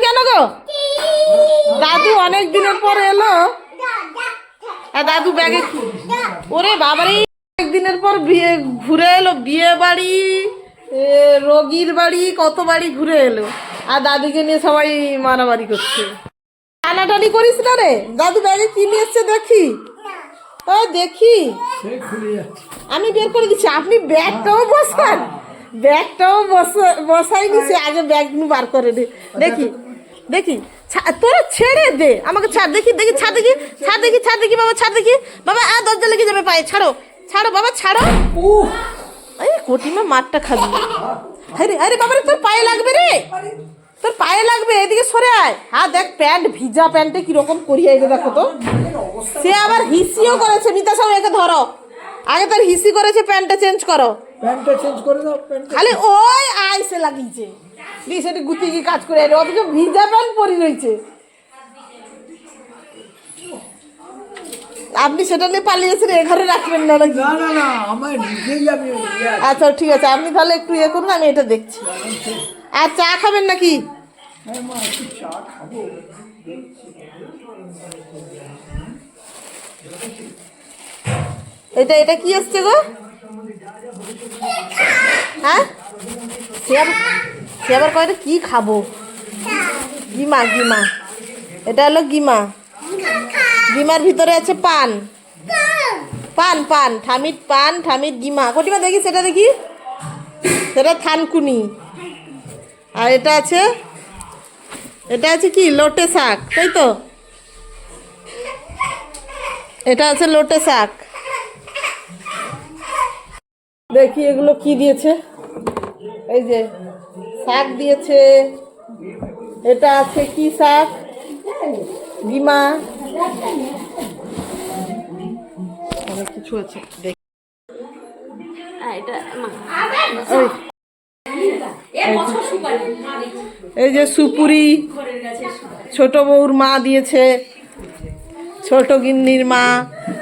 কেন গো? দাদু অনেক দিনের পর এলো। দাদু ব্যাগে ওরে বাবারে, অনেক দিনের পর বিয়ে, ঘুরে এলো। বিয়ে বাড়ি রোগীর বাড়ি, কত বাড়ি ঘুরে এলো। আর দাদুকে নিয়ে সবাই মারামারি করছে। টানাটানি করিস না রে? দাদু ব্যাগে কি নিয়ে এসছে দেখি? ও, দেখি। আমি বের করে দিচ্ছি। আপনি ব্যাগটাও বসান। ব্যাগটাও বসা- বসাই নিছে আগে ব্যাগ বার করে দেখি। দেখি তোরা ছেড়ে দে। আমাকে ছাড় দেখি দেখি ছাড় দেখি ছাড় দেখি ছাড় দেখি বাবা ছাড় দেখি। বাবা আর দরজা লেগে যাবে পায়ে ছাড়ো ছাড়ো বাবা ছাড়ো। এই কোটিমা মারটা খাবি। আরে আরে বাবা রে, তোর পায়ে লাগবে রে। তোর পায়ে লাগবে এদিকে সরে আয়। হ্যাঁ দেখ প্যান্ট ভিজা প্যান্টে কীরকম করিয়ে এনে দেখো তো। সে আবার হিসিও করেছে মিতা সাহেব একে ধরো। আগে তার হিসি করেছে প্যান্টটা চেঞ্জ করো। প্যান্টটা চেঞ্জ করে দাও প্যান্ট খালি ওই আইসে লাগিয়েছে। দিয়ে সেটা গুতি কি কাজ করে এলো অথচ ভিজা প্যান্ট পরি রয়েছে। আপনি সেটা নিয়ে পালিয়েছেন এ ঘরে রাখবেন না নাকি? না না না আমার নিজেই আমি আচ্ছা ঠিক আছে আপনি তাহলে একটু ইয়ে করুন আমি এটা দেখছি। আর চা খাবেন নাকি? হ্যাঁ এটা এটা কি এসছে গো? হ্যাঁ? সে আবার আবার কি খাব? গিমা গিমা। এটা হলো গিমা। গিমার ভিতরে আছে পান। পান পান। ঠামির পান, ঠামির গিমা। কটিমা, দেখি সেটা দেখি। সেটা থানকুনি। আর এটা আছে এটা আছে কি? লোটে শাক, তাই তো? এটা আছে লোটে শাক। দেখি এগুলো কি দিয়েছে। এই যে শাক দিয়েছে। এটা আছে কি শাক? ডিমা অনেক কিছু আছে ওই। এই যে সুপুরি ছোট বউর মা দিয়েছে ছোট গিন্নির মা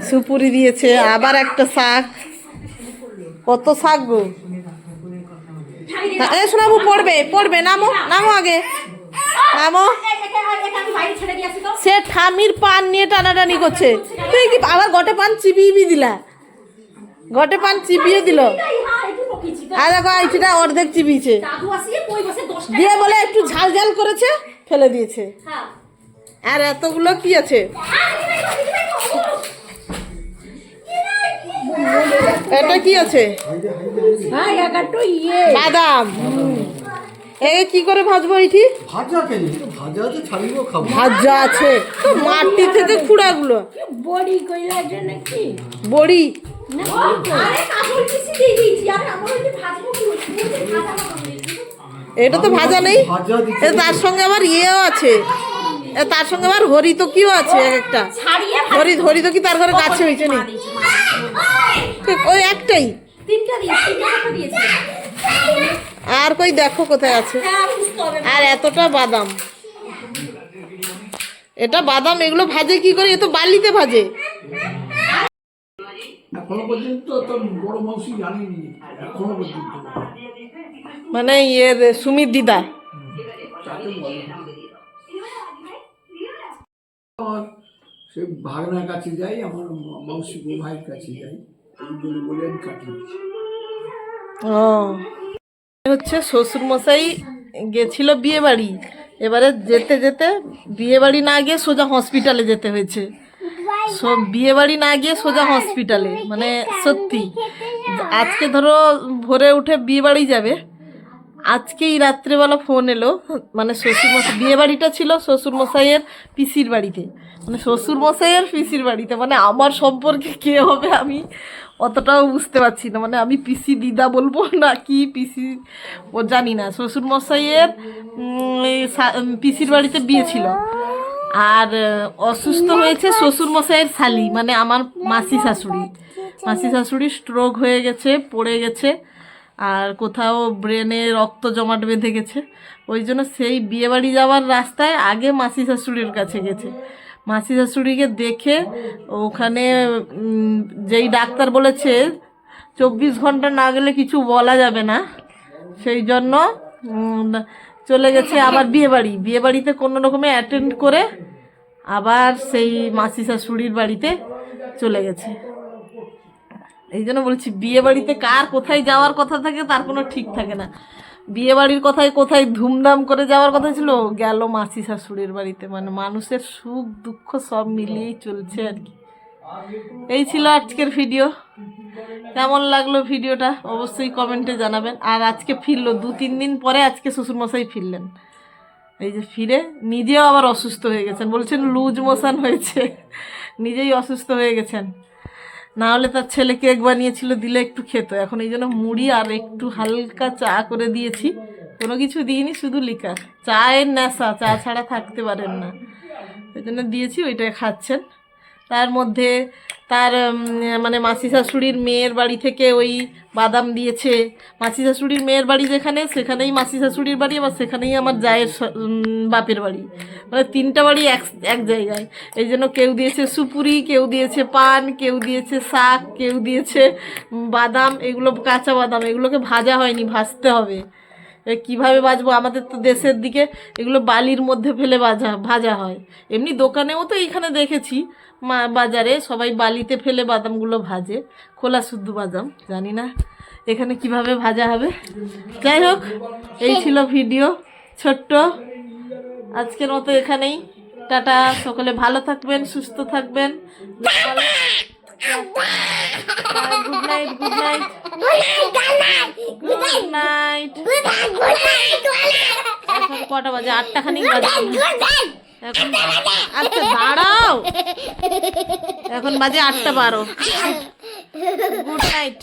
সুপুরি দিয়েছে আবার একটা শাক। কত শাক গো? এ শোনাবো পড়বে পড়বে নামো নামো আগে নামো সে ঠামির পান নিয়ে টানাটানি করছে তুই কি আবার গটে পান চিপিয়ে চিবিয়ে দিলা গটে পান চিবিয়ে দিল আর দেখো আইটিটা অর্ধেক চিবিয়েছে দিয়ে বলে একটু ঝাল ঝাল করেছে ফেলে দিয়েছে আর এতগুলো কি আছে এটা কি আছে? বাদাম। এ কি করে ভাজবো এটি ভাজা কেন? ভাজা আছে ছাড়িব খাব। ভাজা আছে। তো মাটি থেকে খুঁড়াগুলো বড়ি কইলার জন্য কি বড়ি। কি এটা তো ভাজা নেই। এ তার সঙ্গে আবার ইয়েও আছে। এ তার সঙ্গে আবার হরিতকিও আছে এক একটা। হরি হরিতকি তার ঘরে গাছে হয়েছে নি? ওই একটাই। তিনটা দিয়েছি তিনটা দিয়েছি। আর কই দেখো কোথায় আছে? হ্যাঁ আর এতটা বাদাম। এটা বাদাম এগুলো ভাজে কি করে? এ তো বালিতে ভাজে। এখনও পর্যন্ত তো বড় মাউসি জানিনি এখনও পর্যন্ত। মানে ইয়ের সুমিত দিদা। সে ভাগনার কাছে যাই আমার মাউসি ভাইয়ের কাছে যাই। হচ্ছে শ্বশুর মশাই গেছিল বিয়ে বাড়ি এবারে যেতে যেতে বিয়ে বাড়ি না গিয়ে সোজা হসপিটালে যেতে হয়েছে। সব বিয়ে বাড়ি না গিয়ে সোজা হসপিটালে মানে সত্যি। আজকে ধরো ভোরে উঠে বিয়ে বাড়ি যাবে। আজকেই রাত্রেবেলা ফোন এলো মানে শ্বশুর মশাই বিয়ে বাড়িটা ছিল শ্বশুর মশাইয়ের পিসির বাড়িতে। মানে শ্বশুর মশাইয়ের পিসির বাড়িতে মানে আমার সম্পর্কে কে হবে আমি অতটাও বুঝতে পারছি না। মানে আমি পিসি দিদা বলব না কি পিসি, ও জানি না। শ্বশুর মশাইয়ের পিসির বাড়িতে বিয়ে ছিল। আর অসুস্থ হয়েছে শ্বশুর মশাইয়ের শালি মানে আমার মাসি শাশুড়ি। মাসি শাশুড়ি স্ট্রোক হয়ে গেছে, পড়ে গেছে। আর কোথাও ব্রেনে রক্ত জমাট বেঁধে গেছে। ওই জন্য সেই বিয়েবাড়ি যাওয়ার রাস্তায় আগে মাসি শাশুড়ির কাছে গেছে। মাসি শাশুড়িকে দেখে ওখানে যেই ডাক্তার বলেছে, চব্বিশ ঘণ্টা না গেলে কিছু বলা যাবে না। সেই জন্য চলে গেছে আবার বিয়েবাড়ি। বিয়েবাড়িতে কোনো রকমে অ্যাটেন্ড করে আবার সেই মাসি শাশুড়ির বাড়িতে চলে গেছে। এই জন্য বলছি বিয়ে বাড়িতে কার কোথায় যাওয়ার কথা থাকে তার কোনো ঠিক থাকে না। বিয়ে বাড়ির কথায় কোথায় ধুমধাম করে যাওয়ার কথা ছিল, গেল মাসি শাশুড়ির বাড়িতে। মানে মানুষের সুখ, দুঃখ সব মিলিয়েই চলছে আর কি। এই ছিল আজকের ভিডিও। কেমন লাগল ভিডিওটা অবশ্যই কমেন্টে জানাবেন। আর আজকে ফিরলো, দু তিন দিন পরে আজকে শ্বশুরমশাই ফিরলেন। এই যে ফিরে, নিজেও আবার অসুস্থ হয়ে গেছেন। বলছেন, লুজ মোশন হয়েছে। নিজেই অসুস্থ হয়ে গেছেন। না হলে তার ছেলে কেক বানিয়েছিল, দিলে একটু খেত। এখন এই জন্য মুড়ি আর একটু হালকা চা করে দিয়েছি। কোনো কিছু দিইনি, শুধু লিকা চায়ের নেশা, চা ছাড়া থাকতে পারেন না। ওই জন্য দিয়েছি, ওইটাই খাচ্ছেন। তার মধ্যে তার মানে মাসি শাশুড়ির মেয়ের বাড়ি থেকে ওই বাদাম দিয়েছে। মাসি শাশুড়ির মেয়ের বাড়ি যেখানে, সেখানেই মাসি শাশুড়ির বাড়ি আবার সেখানেই আমার জায়ের বাপের বাড়ি। মানে তিনটা বাড়ি এক এক জায়গায়। এই জন্য কেউ দিয়েছে সুপুরি, কেউ দিয়েছে পান, কেউ দিয়েছে শাক, কেউ দিয়েছে বাদাম, এগুলো কাঁচা বাদাম। এগুলোকে ভাজা হয়নি, ভাজতে হবে। কীভাবে বাজবো? আমাদের তো দেশের দিকে এগুলো বালির মধ্যে ফেলে ভাজা ভাজা হয়। এমনি দোকানেও তো এইখানে দেখেছি, মা, বাজারে সবাই বালিতে ফেলে বাদামগুলো ভাজে, খোলা শুদ্ধ বাদাম, জানি না এখানে কীভাবে ভাজা হবে। যাই হোক, এই ছিল ভিডিও, ছোট্ট। আজকের মতো এখানেই। টাটা, সকলে ভালো থাকবেন, সুস্থ থাকবেন। Good night good night good night এখন কটা বাজে? আটটা খানিক বাজে। এখন আচ্ছা দাঁড়াও। এখন বাজে আটটা বারো। Good night